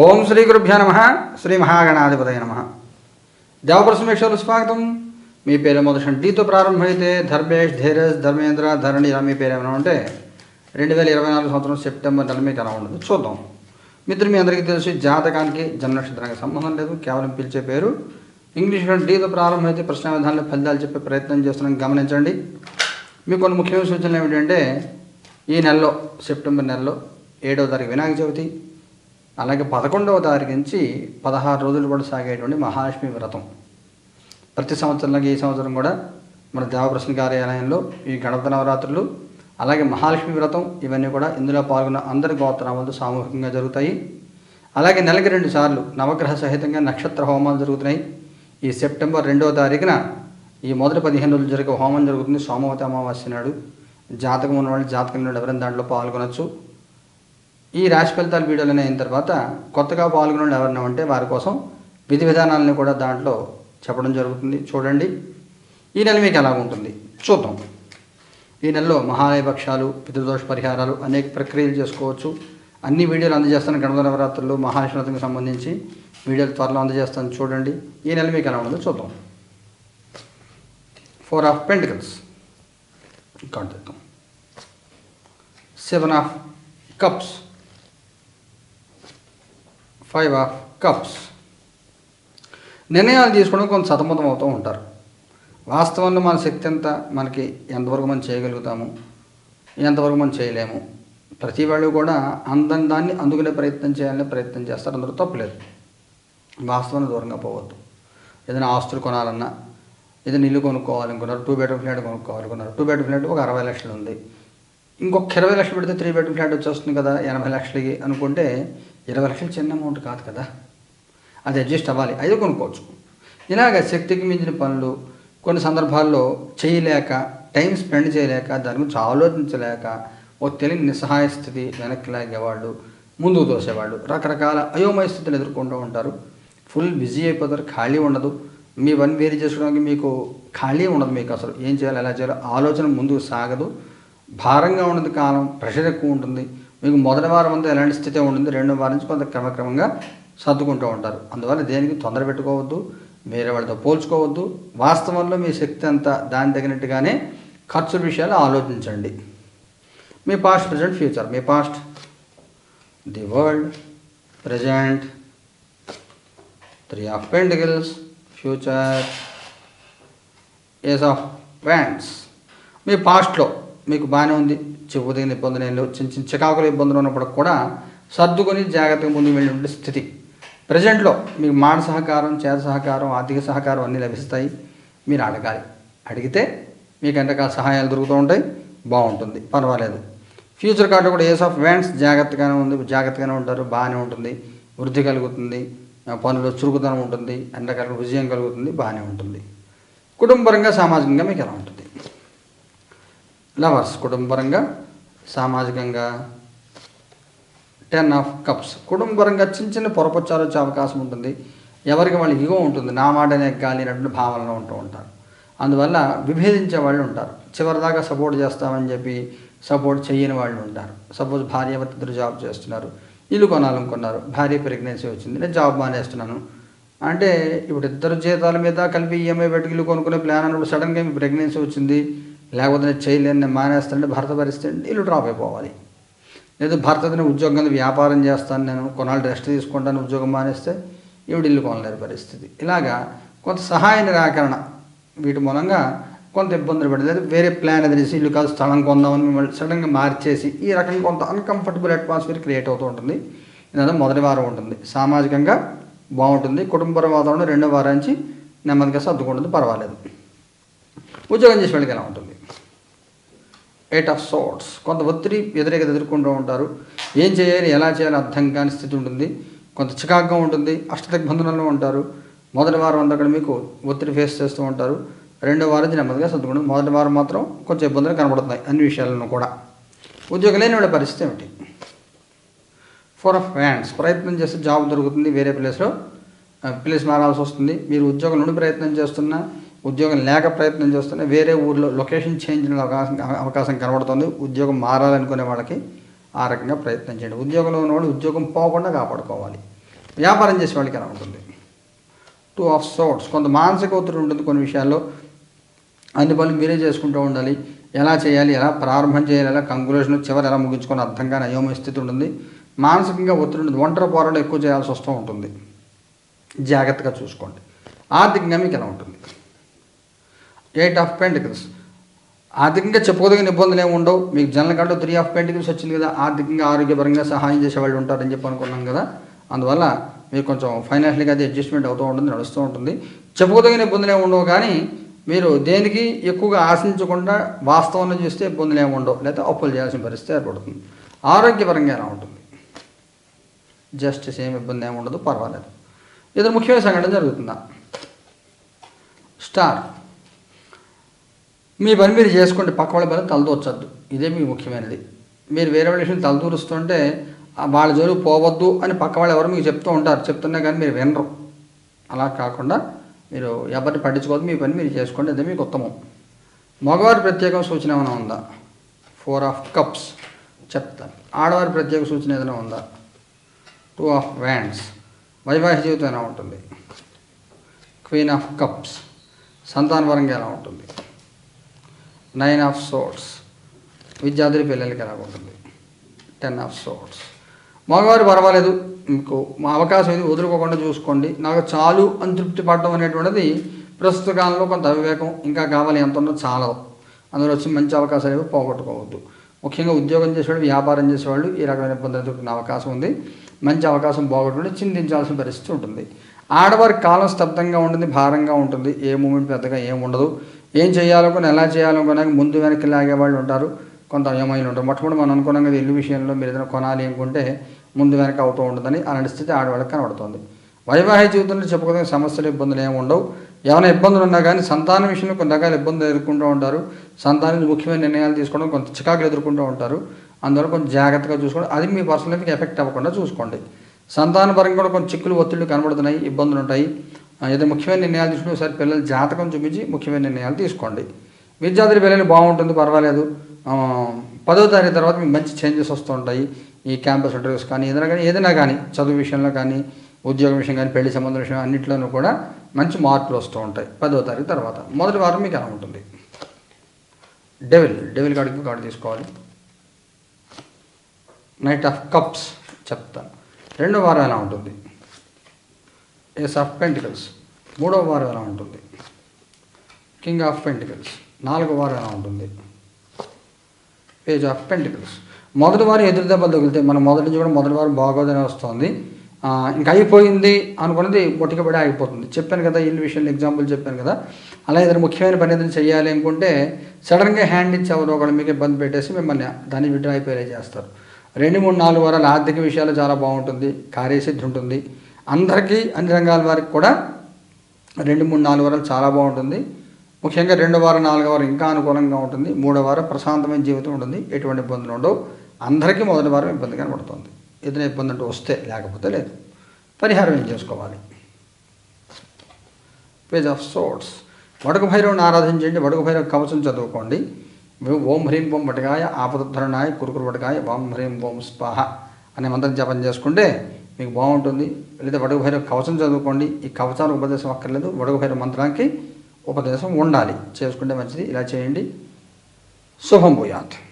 ఓం శ్రీ గురుభ్యో నమ. శ్రీ మహాగణాధిపతయ నమ. దేవప్రసమేశ్వరు స్వాగతం. మీ పేరు మొదటి డీతో ప్రారంభమైతే ధర్మేష్ ధీరజ్ ధర్మేంద్ర ధరణి ఇలా మీ పేరు ఏమైనా ఉంటే రెండు వేల ఇరవై నాలుగు సంవత్సరం సెప్టెంబర్ నెల మీకు ఎలా ఉండదు. చూద్దాం. మిత్రులు మీ అందరికీ తెలిసి జాతకానికి జన్మ నక్షత్రానికి సంబంధం లేదు. కేవలం పిలిచే పేరు. ఇంగ్లీష్ డీతో ప్రారంభమైతే ప్రశ్న విధానంలో ఫలితాలు చెప్పే ప్రయత్నం చేస్తున్నాం. గమనించండి. మీకు కొన్ని ముఖ్యమైన సూచనలు ఏమిటంటే ఈ నెలలో సెప్టెంబర్ నెలలో ఏడవ తారీఖు వినాయక చవితి అలాగే పదకొండవ తారీఖు నుంచి పదహారు రోజులు కూడా సాగేటువంటి మహాలక్ష్మి వ్రతం. ప్రతి సంవత్సరంలాగా ఈ సంవత్సరం కూడా మన దేవప్రసన్న కార్యాలయంలో ఈ గణపతి నవరాత్రులు అలాగే మహాలక్ష్మి వ్రతం ఇవన్నీ కూడా ఇందులో పాల్గొన్న అందరి గోత్రామాలతో సామూహికంగా జరుగుతాయి. అలాగే నెలకి రెండు సార్లు నవగ్రహ సహితంగా నక్షత్ర హోమాలు జరుగుతున్నాయి. ఈ సెప్టెంబర్ రెండవ తారీఖున ఈ మొదటి పదిహేను రోజులు జరిగే హోమం జరుగుతుంది సోమవతి అమావాస్య నాడు. జాతకం ఉన్నవాళ్ళు జాతకం నుండి ఎవరైనా దాంట్లో పాల్గొనొచ్చు. ఈ రాశి ఫలితాల వీడియోలు అయిన తర్వాత కొత్తగా పాల్గొనడం ఎవరైనా ఉంటే వారి కోసం విధి విధానాలను కూడా దాంట్లో చెప్పడం జరుగుతుంది. చూడండి. ఈ నెల మీకు ఎలా ఉంటుంది? చూద్దాం. ఈ నెలలో మహాలయపక్షాలు పితృదోష పరిహారాలు అనేక ప్రక్రియలు చేసుకోవచ్చు. అన్ని వీడియోలు అందజేస్తాను. గణపతి నవరాత్రులు మహాశివరాత్రికి సంబంధించి వీడియోలు త్వరలో అందజేస్తాను. చూడండి. ఈ నెల మీకు ఎలా ఉంటుందో చూద్దాం. Four of pentacles contact seven of cups five of cups నిర్ణయాలు తీసుకోవడం కొంత సతమతం అవుతూ ఉంటారు. వాస్తవంలో మన శక్తి ఎంత? మనకి ఎంతవరకు మనం చేయగలుగుతాము? ఎంతవరకు మనం చేయలేము? ప్రతి వాళ్ళు కూడా అందని దాన్ని అందుకునే ప్రయత్నం చేయాలని ప్రయత్నం చేస్తారు. అందరూ తప్పులేదు వాస్తవాన్ని దూరంగా పోవద్దు. ఏదైనా ఆస్తులు కొనాలన్నా ఏదైనా ఇల్లు కొనుక్కోవాలనుకున్నారు టూ బెడ్రూమ్ ఫ్లాట్ కొనుక్కోవాలనుకున్నారు టూ బెడ్రూమ్ ఫ్లాట్ ఒక అరవై లక్షలు ఉంది. ఇంకొక ఇరవై లక్షలు పెడితే త్రీ బెడ్రూమ్ ఫ్లాట్ వచ్చేస్తుంది కదా ఎనభై లక్షలకి అనుకుంటే ఇరవై లక్షలు చిన్న అమౌంట్ కాదు కదా. అది అడ్జస్ట్ అవ్వాలి. అది కొనుక్కోవచ్చు. ఇలాగ శక్తికి మించిన పనులు కొన్ని సందర్భాల్లో చేయలేక టైం స్పెండ్ చేయలేక దాని గురించి ఆలోచించలేక ఓ తెలియని నిస్సహాయ స్థితి వెనక్కి లాగేవాళ్ళు ముందుకు తోసేవాళ్ళు రకరకాల అయోమయ స్థితులు ఎదుర్కొంటూ ఉంటారు. ఫుల్ బిజీ అయిపోతారు ఖాళీ ఉండదు. మీ వన్ వేరీ చేసుకోవడానికి మీకు ఖాళీ ఉండదు మీకు అసలు. ఏం చేయాలి ఎలా చేయాలో ఆలోచన ముందుకు సాగదు. భారంగా ఉన్నది కాలం ప్రెషర్ ఎక్కువ ఉంటుంది. మీకు మొదటి వారం అంతా ఎలాంటి స్థితి ఉంటుంది రెండో వారం నుంచి కొంత క్రమక్రమంగా సర్దుకుంటూ ఉంటారు. అందువల్ల దేనికి తొందర పెట్టుకోవద్దు వేరే వాళ్ళతో పోల్చుకోవద్దు. వాస్తవంలో మీ శక్తి అంతా దాని తగినట్టుగానే ఖర్చుల విషయాలు ఆలోచించండి. మీ past present future. Me past the world present three of pentacles future ace of wands. మీ పాస్ట్లో మీకు బాగానే ఉంది. చెప్పుదగిన ఇబ్బందులు ఏం లేవు చిన్న చిన్న చికాకుల ఇబ్బందులు ఉన్నప్పుడు కూడా సర్దుకొని జాగ్రత్తగా ముందుకు వెళ్ళినటువంటి స్థితి. ప్రజెంట్లో మీకు మాట సహకారం చేత సహకారం ఆర్థిక సహకారం అన్నీ లభిస్తాయి. మీరు అడగాలి. అడిగితే మీకు ఎంతకాల సహాయాలు దొరుకుతూ ఉంటాయి? బాగుంటుంది. పర్వాలేదు. ఫ్యూచర్ కార్డు కూడా ఏస్ ఆఫ్ వ్యాండ్స్ జాగ్రత్తగానే ఉంది. జాగ్రత్తగానే ఉంటారు. బాగానే ఉంటుంది. వృద్ధి కలుగుతుంది. పనులు చురుకుదనం ఉంటుంది. అన్ని రకాల విజయం కలుగుతుంది? బాగానే ఉంటుంది. కుటుంబపరంగా సామాజికంగా మీకు ఎలా ఉంటుంది? లవర్స్ కుటుంబరంగా సామాజికంగా టెన్ ఆఫ్ కప్స్. కుటుంబపరంగా చిన్న చిన్న పొరపచ్చాలు వచ్చే అవకాశం ఉంటుంది. ఎవరికి వాళ్ళు ఇగో ఉంటుంది. నా మాట నెగ్గాలి అనేటువంటి భావనలో ఉంటూ ఉంటారు. అందువల్ల విభేదించే వాళ్ళు ఉంటారు. చివరిదాకా సపోర్ట్ చేస్తామని చెప్పి సపోర్ట్ చేయని వాళ్ళు ఉంటారు. సపోజ్ భార్య ఇద్దరు జాబ్ చేస్తున్నారు. ఇల్లు కొనాలనుకున్నారు. భార్య ప్రెగ్నెన్సీ వచ్చింది. నేను జాబ్ మానేస్తున్నాను. అంటే ఇప్పుడు ఇద్దరు జీతాల మీద కలిపి ఈఎంఐ పెట్టుకు ఇల్లు కొనుక్కునే ప్లాన్ అన్నప్పుడు సడన్గా మీ ప్రెగ్నెన్సీ వచ్చింది. లేకపోతే నేను చేయలేను నేను మానేస్తానంటే భర్త పరిస్థితి ఇల్లు డ్రాప్ అయిపోవాలి. లేదు భర్తని ఉద్యోగం వ్యాపారం చేస్తాను నేను కొన్నాళ్ళు రెస్ట్ తీసుకుంటాను ఉద్యోగం మానేస్తే ఈవిడ ఇల్లు కొనలేని పరిస్థితి. ఇలాగా కొంత సహాయ నిరాకరణ వీటి మూలంగా కొంత ఇబ్బందులు పడలేదు వేరే ప్లాన్ ఎదిరేసి ఇల్లు కాదు స్థలం కొందామని మిమ్మల్ని సడన్గా మార్చేసి ఈ రకంగా కొంత అన్కంఫర్టబుల్ అట్మాస్ఫియర్ క్రియేట్ అవుతూ ఉంటుంది. ఇదంతా మొదటి వారం ఉంటుంది. సామాజికంగా బాగుంటుంది. కుటుంబ వాతావరణం రెండో వారం నుంచి నెమ్మదిగా సర్దుకుంటుంది. పర్వాలేదు. ఉద్యోగం చేసే వాళ్ళకి ఎలా ఉంటుంది? ఎయిట్ ఆఫ్ సోట్స్ కొంత ఒత్తిడి వ్యతిరేకత ఎదుర్కొంటూ ఉంటారు. ఏం చేయాలి ఎలా చేయాలి అర్థం కాని స్థితి ఉంటుంది. కొంత చికాకుగా ఉంటుంది. అష్టదిగ్బంధనంలో ఉంటారు. మొదటి వారం అంతా అక్కడ మీకు ఒత్తిడి ఫేస్ చేస్తూ ఉంటారు. రెండో వారం నెమ్మదిగా సర్దుకుంటుంది మొదటి వారం మాత్రం కొంచెం ఇబ్బందులు కనబడుతున్నాయి అన్ని విషయాలను కూడా. ఉద్యోగం లేని వాళ్ళ పరిస్థితి ఏమిటి? ఫోర్ ఆఫ్ హ్యాండ్స్ ప్రయత్నం చేస్తే జాబ్ దొరుకుతుంది. వేరే ప్లేస్లో ప్లేస్ మారాల్సి వస్తుంది. మీరు ఉద్యోగం నుండి ప్రయత్నం చేస్తున్నా ఉద్యోగం లేక ప్రయత్నం చేస్తూనే వేరే ఊర్లో లొకేషన్ చేంజ్ అవకాశం అవకాశం కనబడుతుంది. ఉద్యోగం మారాలనుకునే వాళ్ళకి ఆ రకంగా ప్రయత్నం చేయండి. ఉద్యోగంలో ఉన్నవాళ్ళు ఉద్యోగం పోకుండా కాపాడుకోవాలి. వ్యాపారం చేసే వాళ్ళకి ఎలా ఉంటుంది? టూ ఆఫ్ సోట్స్ కొంత మానసిక ఒత్తిడి ఉంటుంది కొన్ని విషయాల్లో. అన్ని పనులు మీరే చేసుకుంటూ ఉండాలి. ఎలా చేయాలి? ఎలా ప్రారంభం చేయాలి? ఎలా కంక్లూషన్ చివరి ఎలా ముగించుకొని అర్థం కాని అయోమయ స్థితి ఉంటుంది. మానసికంగా ఒత్తిడి ఉంటుంది. ఒంటరి పోరాటం ఎక్కువ చేయాల్సి వస్తూ ఉంటుంది. జాగ్రత్తగా చూసుకోండి. ఆర్థికంగా మీకు ఎలా ఉంటుంది? ఎయిట్ ఆఫ్ పెంటికల్స్ ఆర్థికంగా చెప్పుకోదగిన ఇబ్బందులు ఏమి ఉండవు. మీకు జనరల్ కంటే త్రీ ఆఫ్ పెంటికల్స్ వచ్చింది కదా ఆర్థికంగా ఆరోగ్యపరంగా సహాయం చేసే వాళ్ళు ఉంటారని చెప్పి అనుకున్నాం కదా. అందువల్ల మీరు కొంచెం ఫైనాన్షియల్గా అది అడ్జస్ట్మెంట్ అవుతూ ఉంటుంది నడుస్తూ ఉంటుంది. చెప్పుకోదగిన ఇబ్బందులు ఏమి ఉండవు కానీ మీరు దేనికి ఎక్కువగా ఆశించకుండా వాస్తవంలో చూస్తే ఇబ్బందులు ఏమి ఉండవు. లేదా అప్పులు చేయాల్సిన పరిస్థితి ఏర్పడుతుంది. ఆరోగ్యపరంగా ఎలా ఉంటుంది? జస్ట్ సేమ్ ఇబ్బంది ఏమి ఉండదు పర్వాలేదు. ఇది ముఖ్యమైన సంఘటన జరుగుతుందా? స్టార్ మీ పని మీరు చేసుకోండి పక్క వాళ్ళ పని తలదూర్చద్దు. ఇదే మీకు ముఖ్యమైనది. మీరు వేరే వాళ్ళ విషయం తలదూరుస్తుంటే వాళ్ళ జోలికి పోవద్దు అని పక్క వాళ్ళు ఎవరు మీకు చెప్తూ ఉంటారు. చెప్తున్నా కానీ మీరు వినరు. అలా కాకుండా మీరు ఎవరిని పట్టించుకోవద్దు. మీ పని మీరు చేసుకోండి అదే మీకు ఉత్తమం. మగవారి ప్రత్యేక సూచన ఏమైనా ఉందా? ఫోర్ ఆఫ్ కప్స్ చెప్తాను ఆడవారి ప్రత్యేక సూచన ఏదైనా ఉందా? టూ ఆఫ్ వ్యాండ్స్ వైవాహిక జీవితం ఎలా ఉంటుంది? క్వీన్ ఆఫ్ కప్స్ సంతానపరంగా ఎలా ఉంటుంది? నైన్ ఆఫ్ సోట్స్ విద్యార్థుల పిల్లలకి ఎలా ఉంటుంది? టెన్ ఆఫ్ సోట్స్ మగవారు పర్వాలేదు. మీకు మా అవకాశం ఇది వదులుకోకుండా చూసుకోండి. నాకు చాలు అని తృప్తి పడడం అనేటువంటిది ప్రస్తుత కాలంలో కొంత అవివేకం ఇంకా కావాలి ఎంత ఉన్నదో చాలదు. అందులో వచ్చి మంచి అవకాశాలు ఏవి పోగొట్టుకోవద్దు. ముఖ్యంగా ఉద్యోగం చేసేవాళ్ళు వ్యాపారం చేసేవాళ్ళు ఈ రకమైన ఇబ్బందులు ఎదుర్కొనే అవకాశం ఉంది. మంచి అవకాశం పోగొట్టుకుంటే చింతించాల్సిన పరిస్థితి ఉంటుంది. ఆడవారి కాలం స్తబ్దంగా ఉంటుంది భారంగా ఉంటుంది. ఏ మూమెంట్ పెద్దగా ఏం ఉండదు. ఏం చేయాలనుకుని ఎలా చేయాలనుకున్నా ముందు వెనక్కి లాగే వాళ్ళు ఉంటారు. కొంత అయోమయులు ఉంటారు మొట్టమొదటి మనం అనుకున్నాం కదా ఇల్లు విషయంలో మీరు ఏదైనా కొనాలి అనుకుంటే ముందు వెనక అవుతూ ఉంటుందని అలాంటి స్థితి ఆడవాళ్ళకి కనబడుతుంది. వైవాహిక జీవితంలో చెప్పుకోదగిన సమస్యలు ఇబ్బందులు ఏమి ఉండవు. ఏమైనా ఇబ్బందులు ఉన్నా కానీ సంతానం విషయంలో కొన్ని రకాల ఇబ్బందులు ఎదుర్కొంటూ ఉంటారు. సంతానం ముఖ్యమైన నిర్ణయాలు తీసుకోవడం కొంత చికాకులు ఎదుర్కొంటూ ఉంటారు. అందువల్ల కొంచెం జాగ్రత్తగా చూసుకోండి. అది మీ పర్సనల్ లైఫ్కి ఎఫెక్ట్ అవ్వకుండా చూసుకోండి. సంతాన పరంగా కూడా కొన్ని చిక్కులు ఒత్తిళ్ళు కనబడుతున్నాయి ఇబ్బందులు ఉంటాయి. ఏదో ముఖ్యమైన నిర్ణయాలు తీసుకుని ఒకసారి పిల్లల జాతకం చూపించి ముఖ్యమైన నిర్ణయాలు తీసుకోండి. విద్యార్థుల పిల్లలు బాగుంటుంది పర్వాలేదు. పదో తారీఖు తర్వాత మీకు మంచి చేంజెస్ వస్తూ ఉంటాయి ఈ క్యాంపస్ ఇంటర్వ్యూస్ కానీ ఏదైనా కానీ ఏదైనా కానీ చదువు విషయంలో కానీ ఉద్యోగం విషయం కానీ పెళ్ళి సంబంధం విషయం అన్నింటిలోనూ కూడా మంచి మార్పులు వస్తూ ఉంటాయి పదో తారీఖు తర్వాత. మొదటి వారం మీకు ఎలా ఉంటుంది? డెవిల్ డెవిల్ కాడికి కార్డు తీసుకోవాలి. నైట్ ఆఫ్ కప్స్ చెప్తాను. రెండో వారం ఎలా ఉంటుంది? ఎస్ ఆఫ్ పెంటికల్స్ మూడో వారం ఎలా ఉంటుంది? కింగ్ ఆఫ్ పెంటికల్స్ నాలుగవ వారం ఎలా ఉంటుంది? పేజ్ ఆఫ్ పెంటికల్స్ మొదటి వారం ఎదురు దెబ్బలు తగిలితే మనం మొదటి నుంచి కూడా మొదటి వారం బాగోదని వస్తుంది. ఇంకా అయిపోయింది అనుకున్నది పొట్టికబడి ఆగిపోతుంది. చెప్పాను కదా ఇల్లు విషయంలో ఎగ్జాంపుల్ చెప్పాను కదా. అలా ఏదైనా ముఖ్యమైన పని ఏదైనా చేయాలి అనుకుంటే సడన్గా హ్యాండ్ ఇచ్చి ఎవరో ఒకళ్ళు మీకు ఇబ్బంది పెట్టేసి మిమ్మల్ని దాన్ని విడ్రా అయిపోయేలా చేస్తారు. రెండు మూడు నాలుగు వారాలు ఆర్థిక విషయాలు చాలా బాగుంటుంది. కార్యసిద్ధి ఉంటుంది. అందరికీ అన్ని రంగాల వారికి కూడా రెండు మూడు నాలుగు వారాలు చాలా బాగుంటుంది. ముఖ్యంగా రెండో వారం నాలుగో వారం ఇంకా అనుకూలంగా ఉంటుంది. మూడో వారం ప్రశాంతమైన జీవితం ఉంటుంది. ఎటువంటి ఇబ్బందులు ఉండవు. అందరికీ మొదటి వారం ఇబ్బంది కనబడుతుంది. ఏదైనా ఇబ్బంది అంటూ వస్తే లేకపోతే లేదు. పరిహారం ఏం చేసుకోవాలి? పేజ్ ఆఫ్ సోట్స్ వడక భైరవుని ఆరాధించండి వడక భైరవ కవచం చదువుకోండి. ఓం హ్రీం ఓం వటకాయ ఆపదధరణాయ కురుకురు వటకాయ ఓం హ్రీం ఓం స్పాహ అనే మంత్రం జపం చేసుకుంటే మీకు బాగుంటుంది. లేదా వడక కవచం చదువుకోండి. ఈ కవచాలు ఉపదేశం అక్కర్లేదు. వడక మంత్రానికి ఉపదేశం ఉండాలి. చేసుకుంటే మంచిది. ఇలా చేయండి. శుభం భూయాత్.